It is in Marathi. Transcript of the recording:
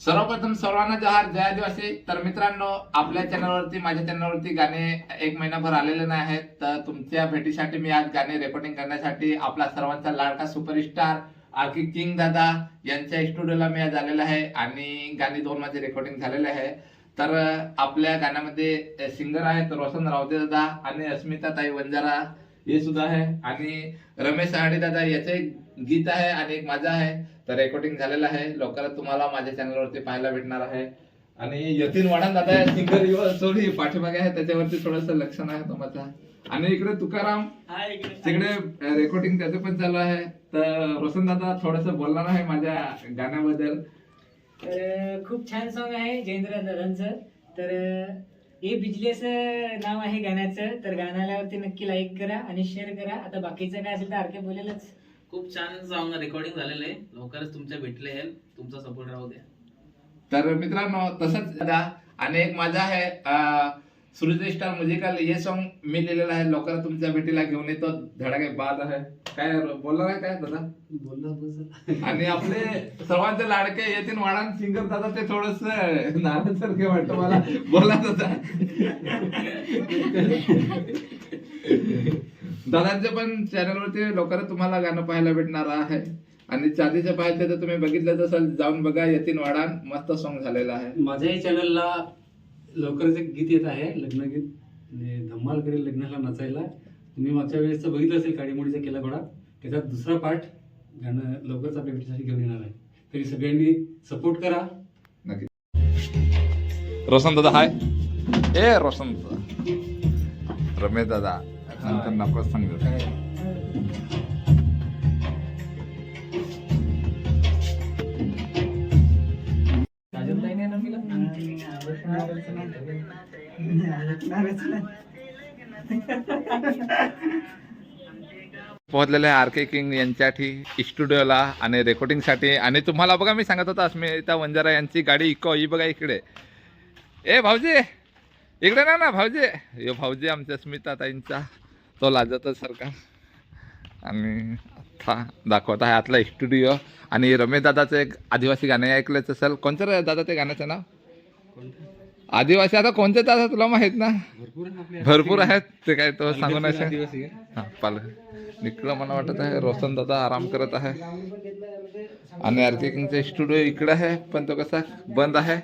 सर्वप्रथम सर्वांना जहार जय आदिवासी. तर मित्रांनो आपल्या चॅनलवरती माझ्या चॅनलवरती गाणे एक महिनाभर आलेले नाही आहेत तर तुमच्या भेटीसाठी मी आज गाणे रेकॉर्डिंग करण्यासाठी आपला सर्वांचा लाडका सुपरस्टार आरकी किंग दादा यांच्या स्टुडिओला मी आज आलेला आहे आणि गाणी दोन माझे रेकॉर्डिंग झालेले आहे. तर आपल्या गाण्यामध्ये सिंगर आहेत रोशन रावते दादा आणि अस्मिता ताई वंजारा. हे सुद्धा आहे. आणि रमेश दादा याचे एक गीत आहे आणि एक माझा आहे. तर रेकॉर्डिंग झालेलं आहे. लवकरच तुम्हाला माझ्या चॅनलवरती पाहायला भेटणार आहे. आणि यतीन वाढन दादा सिंगर सॉरी पाठीमागे आहे. त्याच्यावरती थोडस लक्ष नाही होतं माझा आणि इकडे तुकाराम. तिकडे रेकॉर्डिंग त्याचं पण चालू आहे. तर रोशन दादा थोडस बोलणार आहे माझ्या गाण्याबद्दल. तर खूप छान सॉन्ग आहे जयेंद्र दादांचं तर हे बिजली असं नाव आहे गाण्याचं तर गाणं आल्यावरती नक्की लाईक करा आणि शेअर करा. आता बाकीचं काय असेल तर आरके बोलेलच. खूप छान सॉन्ग रेकॉर्डिंग झालेलं आहे. लवकरच तुमच्या भेटले येईल तुमचा सपोर्ट राहू द्या. तर मित्रांनो तसंच दादा. आणि एक माझा आहे अं, सूर्य स्टार म्युझिकल हे सॉन्ग मी लिहिलेलं आहे. लवकर तुमच्या भेटीला घेऊन येतो. धडाके बाद आहे. काय बोलणार आहे काय दादा? आणि आपले सर्वांचे लाडके येतील वाढान सिंगर दादा ते थोडस नाराजसारखे वाटतं मला. बोला दादा. दादांच्या पण चॅनलवरती लवकरच तुम्हाला गाणं पाहायला भेटणार आहे. आणि चांदीचं पाहायचं तर तुम्ही बघितलं असाल. जाऊन बघा यतीन वाडान मस्त सॉन्ग झालेलं आहे. माझ्याही चॅनलला लवकरच एक गीत येत आहे लग्नगीत म्हणजे धम्माल करेल लग्नाला नचायला. तुम्ही मागच्या वेळेस बघितलं असेल काडीमोडीचा केला घोडा. त्याचा दुसरा पार्ट गाणं लवकरच आपल्या भेटीसाठी घेऊन येणार आहे. तरी सगळ्यांनी सपोर्ट करा. नक्की. रोशन दादा हाय. ए रोशन रमेश दादा नंतर नको सांगतो पोहोचलेले आर के किंग यांच्यासाठी स्टुडिओला आणि रेकॉर्डिंगसाठी. आणि तुम्हाला बघा मी सांगत होता अस्मिता वंजारा यांची गाडी इको ही बघा इकडे. ए भाऊजी! इकडे ना ना भाऊजी! हे भाऊजी आमच्या अस्मिता ताईंचा. तो लाजतच सारखा आणि आता दाखवत आहे आतला स्टुडिओ आणि रमेश दादाचं एक आदिवासी गाणे ऐकलंच असेल. कोणतं रे दादा ते गाण्याचं नाव? आदिवासी आता कोणते दादा तुला माहीत ना? भरपूर आहेत ते काय तो सांगू नाही. हा पाल निकलं मला वाटत आहे रोशन दादा आराम करत आहे. आणि आर्किंगचे स्टुडिओ इकडे आहे पण तो कसा बंद आहे.